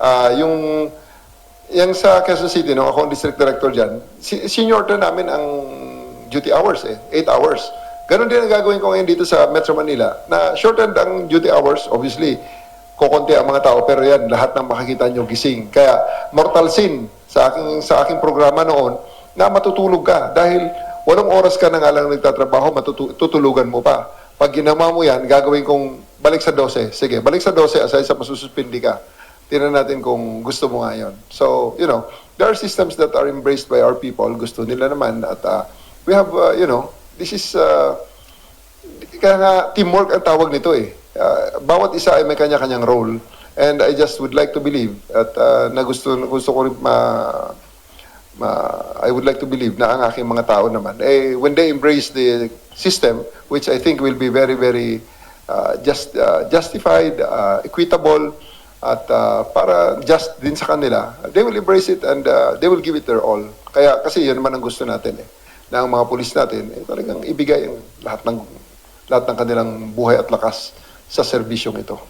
Ah, yung yung sa Quezon City, no, ako ang district director dyan, si, senior na namin ang duty hours eh, 8 hours. Ganon din ang gagawin ko ngayon dito sa Metro Manila, na shortened ang duty hours, obviously, kukunti ang mga tao, pero yan, lahat ng makikita nyo gising. Kaya, mortal sin sa aking, sa aking programa noon, na matutulog ka. Dahil, walong oras ka na nga lang nagtatrabaho, matutulugan mo pa. Pag ginawa mo yan, gagawin kong balik sa 12. Sige, balik sa 12, aside sa masususpindi ka. Tingnan natin kung gusto mo nga yun. So, you know, there are systems that are embraced by our people. Gusto nila naman at uh, we have, uh, you know, this is, uh, kaya nga teamwork ang tawag nito eh. Uh, bawat isa ay may kanya-kanyang role. And I just would like to believe at uh, na gusto, gusto ko rin ma, ma- I would like to believe na ang aking mga tao naman, eh, when they embrace the system, which I think will be very, very uh, just, uh, justified, uh, equitable, at uh, para just din sa kanila, they will embrace it and uh, they will give it their all. Kaya kasi yun naman ang gusto natin eh, na ang mga pulis natin, eh, talagang ibigay ang lahat ng lahat ng kanilang buhay at lakas sa serbisyong ito.